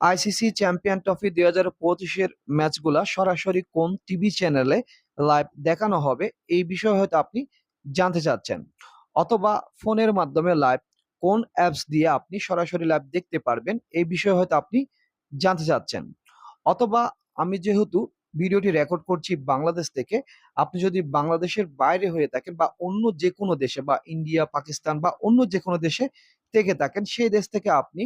ICC champion trophy দুই হাজার পঁচিশের ম্যাচগুলা সরাসরি কোন টিভি চ্যানেলে লাইভ দেখানো হবে, এই বিষয়ে হয়তো আপনি জানতে চাচ্ছেন। অথবা ফোনের মাধ্যমে লাইভ কোন অ্যাপস দিয়ে আপনি সরাসরি লাইভ দেখতে পারবেন, এই বিষয়ে হয়তো আপনি জানতে চাচ্ছেন। অথবা আমি যেহেতু ভিডিওটি রেকর্ড করছি বাংলাদেশ থেকে, আপনি যদি বাংলাদেশের বাইরে হয়ে থাকেন বা অন্য যে কোনো দেশে বা ইন্ডিয়া, পাকিস্তান বা অন্য যে কোনো দেশে থেকে থাকেন, সেই দেশ থেকে আপনি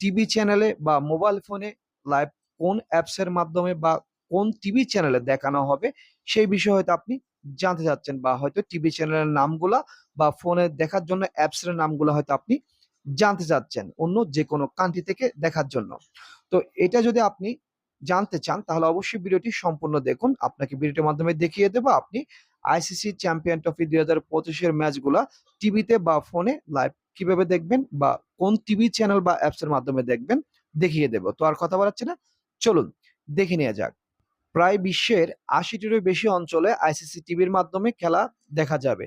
টিভি চ্যানেলে বা মোবাইল ফোনে লাইভ কোন অ্যাপসের মাধ্যমে বা কোন টিভি চ্যানেলে দেখানো হবে, সেই বিষয়ে হয়তো আপনি জানতে চাচ্ছেন বা হয়তো টিভি চ্যানেলের নামগুলা বা ফোনে দেখার জন্য অ্যাপসের নামগুলো হয়তো আপনি জানতে চাচ্ছেন অন্য যে কোনো কান্ট্রি থেকে দেখার জন্য। তো এটা যদি আপনি জানতে চান, তাহলে অবশ্যই ভিডিওটি সম্পূর্ণ দেখুন। আপনাকে ভিডিওটির মাধ্যমে দেখিয়ে দেবো। আপনি আইসিসি চ্যাম্পিয়ন ট্রফি দুই হাজার পঁচিশের ম্যাচগুলা টিভিতে বা ফোনে লাইভ। কীভাবে দেখবেন বা কোন টিভি চ্যানেল বা অ্যাপস এর মাধ্যমে দেখবেন, দেখিয়ে দেব। তো আর কথা বাড়াচ্ছি না। চলুন, দেখে নেওয়া যাক। প্রায় বিশ্বের আশিটিরও বেশি অঞ্চলে আইসিসি টিভির মাধ্যমে খেলা দেখা যাবে।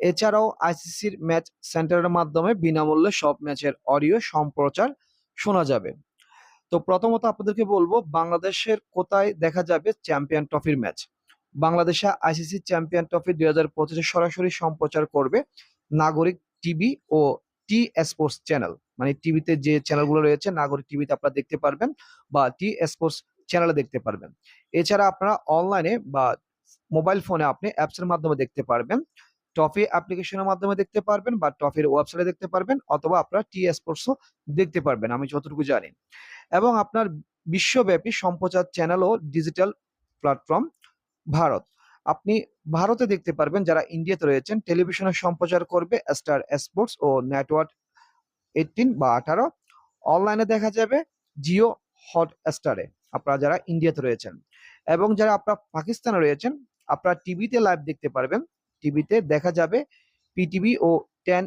এছাড়াও আইসিসির ম্যাচ সেন্টারের মাধ্যমে বিনামূল্যে সব ম্যাচের অডিও সম্প্রচার শোনা যাবে। তো প্রথমত আপনাদেরকে বলব, বাংলাদেশের কোথায় দেখা যাবে চ্যাম্পিয়ন ট্রফির ম্যাচ? বাংলাদেশে আইসিসি চ্যাম্পিয়ন ট্রফি দুই হাজার পঁচিশে সরাসরি সম্প্রচার করবে নাগরিক টিভি ও টি স্পোর্টস চ্যানেল। মানে টিভিতে যে চ্যানেলগুলো রয়েছে, নাগরিক টিভিতে আপনারা দেখতে পারবেন বা টি স্পোর্টস চ্যানেলে দেখতে পারবেন। এছাড়া আপনারা অনলাইনে বা মোবাইল ফোনে আপনি অ্যাপসের মাধ্যমে দেখতে পারবেন। ট্রফি অ্যাপ্লিকেশনের মাধ্যমে দেখতে পারবেন বা ট্রফির ওয়েবসাইটে দেখতে পারবেন অথবা আপনারা টি স্পোর্টসও দেখতে পারবেন, আমি যতটুকু জানি। এবং আপনার বিশ্বব্যাপী সম্প্রচার চ্যানেল ও ডিজিটাল প্ল্যাটফর্ম ভারত। আপনি ভারতে দেখতে পারবেন যারা ইন্ডিয়াতে রয়েছেন, টেলিভিশনে সম্প্রচার করবে স্টার স্পোর্টস ও নেটওয়ার্ক এইটিন বা আঠারো। অনলাইনে দেখা যাবে জিও হট স্টারে আপনারা যারা ইন্ডিয়াতে রয়েছেন। এবং যারা আপনারা পাকিস্তানে রয়েছেন, আপনারা টিভিতে লাইভ দেখতে পারবেন। টিভিতে দেখা যাবে পিটিভি ও টেন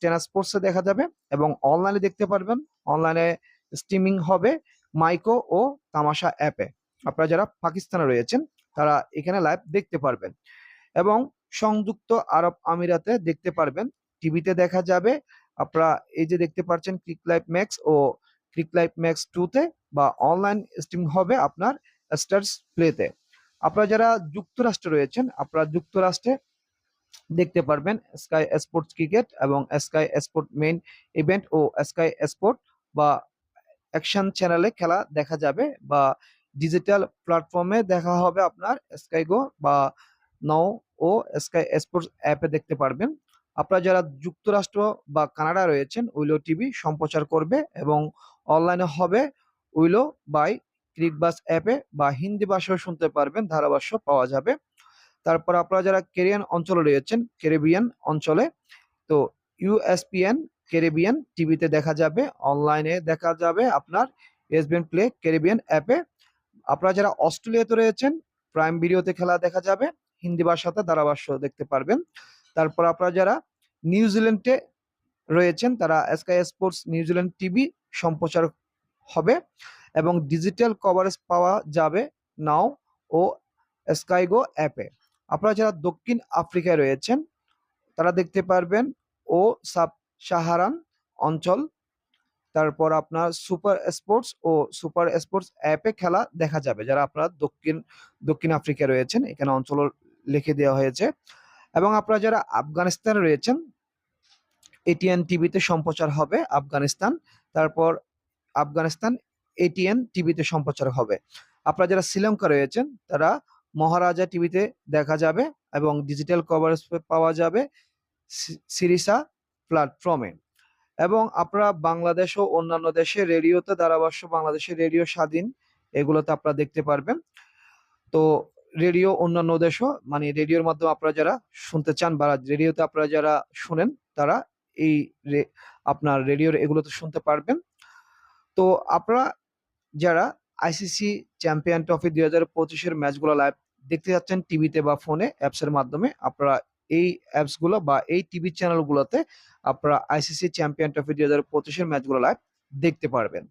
টেন স্পোর্টসে দেখা যাবে এবং অনলাইনে দেখতে পারবেন। অনলাইনে স্ট্রিমিং হবে মাইকো ও তামাশা অ্যাপে আপনারা যারা পাকিস্তানে রয়েছেন তারা এখানে লাইভ দেখতে পারবেন। এবং সংযুক্ত আরব আমিরাতে দেখতে পারবেন। টিভিতে দেখা যাবে। আপনারা এই যে দেখতে পাচ্ছেন ক্লিক লাইভ ম্যাক্স ও ক্লিক লাইভ ম্যাক্স টুতে বা অনলাইন স্ট্রিম হবে আপনার স্টার্স প্লেতে আপনারা যারা যুক্তরাষ্ট্রে রয়েছেন, আপনারা যুক্তরাষ্ট্রে দেখতে পারবেন স্কাই স্পোর্টস ক্রিকেট এবং স্কাই স্পোর্ট মেইন ইভেন্ট ও স্কাই স্পোর্ট বা অ্যাকশন চ্যানেলে খেলা দেখা যাবে বা ডিজিটাল প্ল্যাটফর্মে দেখা হবে আপনার স্কাই গো বা নাও ও স্কাই স্পোর্টস অ্যাপে দেখতে পারবেন। আপনারা যারা যুক্তরাষ্ট্র বা কানাডা রয়েছেন, উইলো টিভি সম্প্রচার করবে এবং অনলাইনে হবে উইলো বাই ক্রিকবাস অ্যাপে বা হিন্দি ভাষাও শুনতে পারবেন, ধারাভাষ্য পাওয়া যাবে। তারপর আপনারা যারা কেরিয়ান অঞ্চলে রয়েছেন ক্যারিবিয়ান অঞ্চলে, তো ইউএসপিএন ক্যারিবিয়ান টিভিতে দেখা যাবে, অনলাইনে দেখা যাবে আপনার এসবিএন প্লে ক্যারিবিয়ান অ্যাপে আপনারা যারা অস্ট্রেলিয়াতে রয়েছেন প্রাইম ভিডিওতে খেলা দেখা যাবে, হিন্দি ভাষাতে ধারাভাষ্য দেখতে পারবেন। তারপর আপনারা যারা নিউজিল্যান্ডে রয়েছেন, তারা স্কাই স্পোর্টস নিউজিল্যান্ড টিভি সম্প্রচার হবে এবং ডিজিটাল কভারেজ পাওয়া যাবে নাও ও স্কাইগো অ্যাপে আপনারা যারা দক্ষিণ আফ্রিকায় রয়েছেন, তারা দেখতে পারবেন ও সাব সাহারান অঞ্চল তারপর আপনার সুপার স্পোর্টস ও সুপার স্পোর্টস অ্যাপে খেলা দেখা যাবে, যারা আপনার দক্ষিণ দক্ষিণ আফ্রিকায় রয়েছেন, এখানে অঞ্চল লিখে দেওয়া হয়েছে। এবং আপনারা যারা আফগানিস্তানে রয়েছেন, এটিএন টিভিতে সম্প্রচার হবে আফগানিস্তান, তারপর আফগানিস্তান এটিএন টিভিতে সম্প্রচার হবে। আপনারা যারা শ্রীলঙ্কা রয়েছেন, তারা মহারাজা টিভিতে দেখা যাবে এবং ডিজিটাল কভারেজ পাওয়া যাবে সিরিসা প্ল্যাটফর্মে। এবং আপনারা বাংলাদেশ ও অন্যান্য দেশে রেডিওতে, ধারাভাষ্য বাংলাদেশের রেডিও স্বাধীন, এগুলোতে আপনারা দেখতে পারবেন। তো রেডিও অন্যান্য দেশও মানে রেডিওর মাধ্যমে আপনারা যারা শুনতে চান বা রেডিওতে আপনারা যারা শুনেন, তারা এই আপনার রেডিওর এগুলোতে শুনতে পারবেন। তো আপনারা যারা আইসিসি চ্যাম্পিয়ন ট্রফি দুই হাজার পঁচিশের ম্যাচগুলো লাইভ দেখতে যাচ্ছেন টিভিতে বা ফোনে, অ্যাপসের মাধ্যমে, আপনারা এই অ্যাপসগুলো বা এই টিভি চ্যানেলগুলোতে আপনারা আইসিসি চ্যাম্পিয়ন ট্রফি দুই হাজার পঁচিশের ম্যাচগুলো লাইভ দেখতে পারবেন।